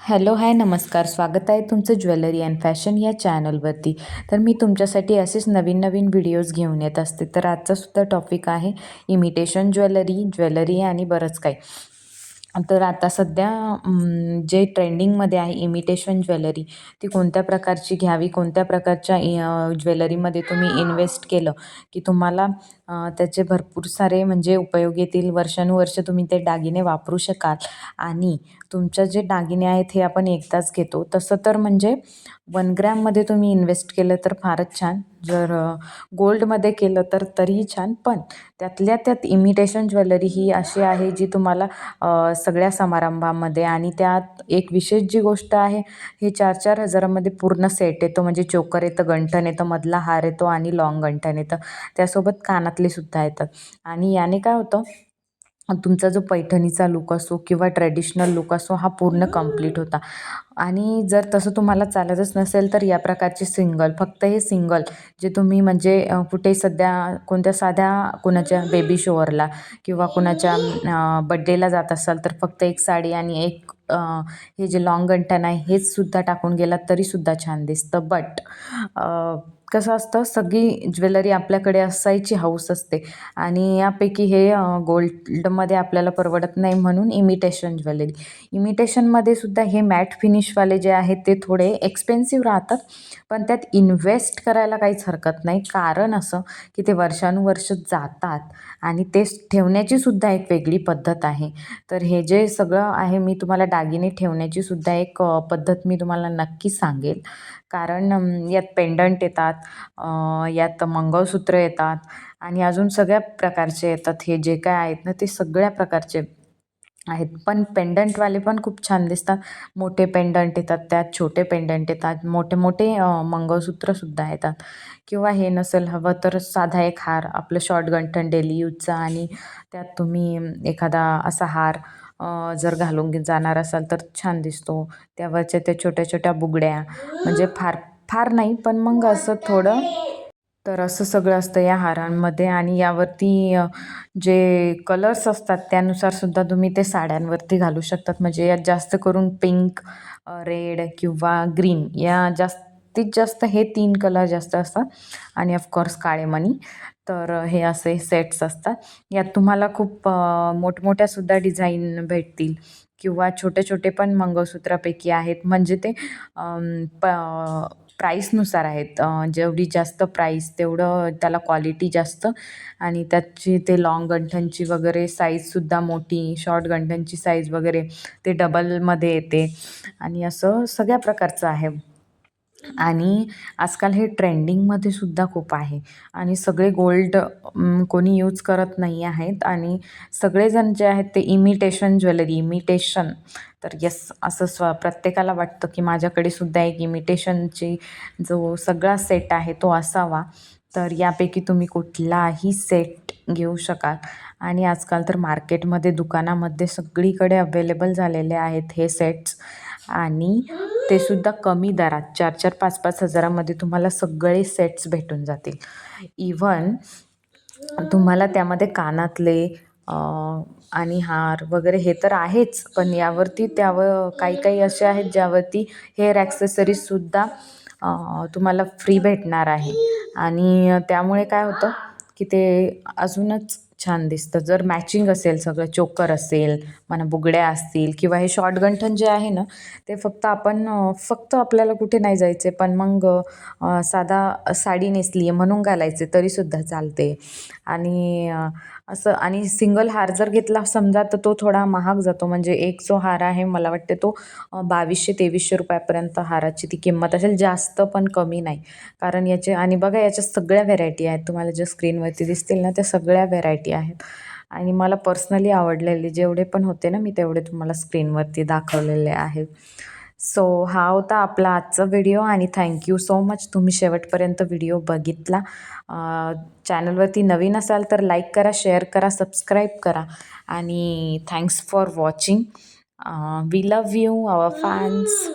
Hello hi नमस्कार. स्वागत आहे तुमचं ज्वेलरी अँड फॅशन या चॅनलवरती. तर मी तुमच्यासाठी असेच नवीन नवीन व्हिडिओज घेऊन येत असते. तर आजचा सुद्धा टॉपिक आहे इमिटेशन ज्वेलरी ज्वेलरी आणि बरंच काही. तर आता सध्या जे ट्रेंडिंगमध्ये आहे इमिटेशन ज्वेलरी ती कोणत्या प्रकारची घ्यावी कोणत्या प्रकारच्या ज्वेलरीमध्ये तुम्ही इन्व्हेस्ट केलं की तुम्हाला त्याचे भरपूर सारे म्हणजे उपयोग येतील वर्षानुवर्ष तुम्ही ते दागिने वापरू शकाल. आणि तुमच्या जे दागिने आहेत हे आपण एकदाच घेतो. तसं तर म्हणजे वन ग्रॅममध्ये तुम्ही इन्व्हेस्ट केलं तर फारच छान. जर गोल्डमध्ये केलं तर तरीही छान. पण त्यातल्या त्यात इमिटेशन ज्वेलरी ही अशी आहे जी तुम्हाला सगळ्या समारंभामध्ये आणि त्यात एक विशेष जी गोष्ट आहे हे चार चार हजारामध्ये पूर्ण सेट येतो. म्हणजे चोकर येतं गंठण येतं मधला हार येतो आणि लॉंग गंठण येतं. त्यासोबत कानातले सुद्धा येतात आणि याने काय होतं तुमचा जो पैठणीचा लुक असो किंवा ट्रॅडिशनल लुक असो हा पूर्ण कंप्लीट होता. आणि जर तसं तुम्हाला चालतच नसेल तर या प्रकारचे सिंगल फक्त हे सिंगल जे तुम्ही म्हणजे कुठे सध्या कोणत्या साध्या कोणाच्या बेबी शोवरला किंवा कोणाच्या बड्डेला जात असाल तर फक्त एक साडी आणि एक हे जे लॉंग गंटन आहे हेच सुद्धा टाकून गेलात तरीसुद्धा छान दिसतं. बट कसं असतं सगळी ज्वेलरी आपल्याकडे असायची हौस असते. आणि यापैकी हे गोल्डमध्ये आपल्याला परवडत नाही म्हणून इमिटेशन ज्वेलरी. इमिटेशनमध्ये सुद्धा हे मॅट फिनिशवाले जे आहेत ते थोडे एक्सपेन्सिव्ह राहतात. पण त्यात इन्व्हेस्ट करायला काहीच हरकत नाही. कारण असं की ते वर्षानुवर्ष जातात आणि ते ठेवण्याची सुद्धा एक वेगळी पद्धत आहे. तर हे जे सगळं आहे मी तुम्हाला दागिने ठेवण्याची सुद्धा एक पद्धत मी तुम्हाला नक्की सांगेल. कारण यात पेंडंट येतात यात मंगळसूत्र येतात आणि अजून सगळ्या प्रकारचे येतात. हे जे काय आहेत ना ते सगळ्या प्रकारचे आहेत. पण पेंडंटवाले पण खूप छान दिसतात. मोठे पेंडंट येतात त्यात छोटे पेंडंट येतात. मोठे मोठे मंगळसूत्रसुद्धा येतात. किंवा हे नसेल हवं तर साधा एक हार आपलं शॉर्टगंठन डेली यूजचा आणि त्यात तुम्ही एखादा असा हार जर घालून जाणार असाल तर छान दिसतो. त्यावरच्या त्या छोट्या छोट्या बुगड्या म्हणजे फार फार नाही पण मग असं थोडं. तर असं सगळं असतं या हारांमध्ये आणि यावरती जे कलर्स असतात त्यानुसार सुद्धा तुम्ही ते साड्यांवरती घालू शकतात. म्हणजे यात जास्त करून पिंक रेड किंवा ग्रीन या जास्तीत जास्त हे तीन कलर जास्त असतात. आणि ऑफकोर्स काळेमणी. तर हे असे सेट्स असतात. यात तुम्हाला खूप मोठमोठ्यासुद्धा डिझाईन भेटतील. किंवा छोटे छोटे पण मंगळसूत्रापैकी आहेत. म्हणजे ते प प्राईसनुसार आहेत. जेवढी जास्त प्राईस तेवढं त्याला क्वालिटी जास्त. आणि त्याची ते लाँग गंठनची वगैरे साईजसुद्धा मोठी शॉर्ट गंठनची साईज वगैरे ते डबलमध्ये येते. आणि असं सगळ्या प्रकारचं आहे. आणि आजकाल हे ट्रेंडिंगमध्ये सुद्धा खूप आहे. आणि सगळे गोल्ड कोणी यूज करत नाही आहेत. आणि सगळेजण जे आहेत ते इमिटेशन ज्वेलरी इमिटेशन. तर यस असं स्व प्रत्येकाला वाटतं की माझ्याकडे सुद्धा एक इमिटेशनची जो सगळा सेट आहे तो असावा. तर यापैकी तुम्ही कुठलाही सेट घेऊ शकाल. आणि आजकाल तर मार्केटमध्ये दुकानामध्ये सगळीकडे अवेलेबल झालेले आहेत हे सेट्स आणि ते सुद्धा कमी दरात. चार चार पाच पाच हजारामध्ये तुम्हाला सगळे सेट्स भेटून जातील. इव्हन तुम्हाला त्यामध्ये कानातले आणि हार वगैरे हे तर आहेच पण यावरती त्यावर काही काही असे आहेत ज्यावरती हेअर ॲक्सेसरीजसुद्धा तुम्हाला फ्री भेटणार आहे. आणि त्यामुळे काय होतं की ते अजूनच छान दिसतं. जर मॅचिंग असेल सगळं चोकर असेल म्हणा बुगड्या असतील किंवा हे शॉर्ट गंठन जे आहे ना ते फक्त आपण फक्त आपल्याला कुठे नाही जायचे पण मग साधा साडी नेसली आहे म्हणून घालायचे तरीसुद्धा चालते. आणि असं आणि सिंगल हार जर घेतला समजा तर तो थोडा महाग जातो. म्हणजे एक जो हार आहे मला वाटते तो बावीसशे तेवीसशे रुपयापर्यंत हाराची ती किंमत असेल. जास्त पण कमी नाही. कारण याचे आणि बघा याच्या सगळ्या व्हेरायटी आहेत. तुम्हाला ज्या स्क्रीनवरती दिसतील ना त्या सगळ्या व्हेरायटी आहेत. आणि मला पर्सनली आवडलेले जेवढे पण होते ना मी तेवढे तुम्हाला स्क्रीनवरती दाखवलेले आहेत. सो हा होता आपला आजचा व्हिडिओ आणि थँक्यू सो मच तुम्ही शेवटपर्यंत व्हिडिओ बघितला. चॅनलवरती नवीन असाल तर लाईक करा शेअर करा सबस्क्राईब करा आणि thanks for watching we love you our fans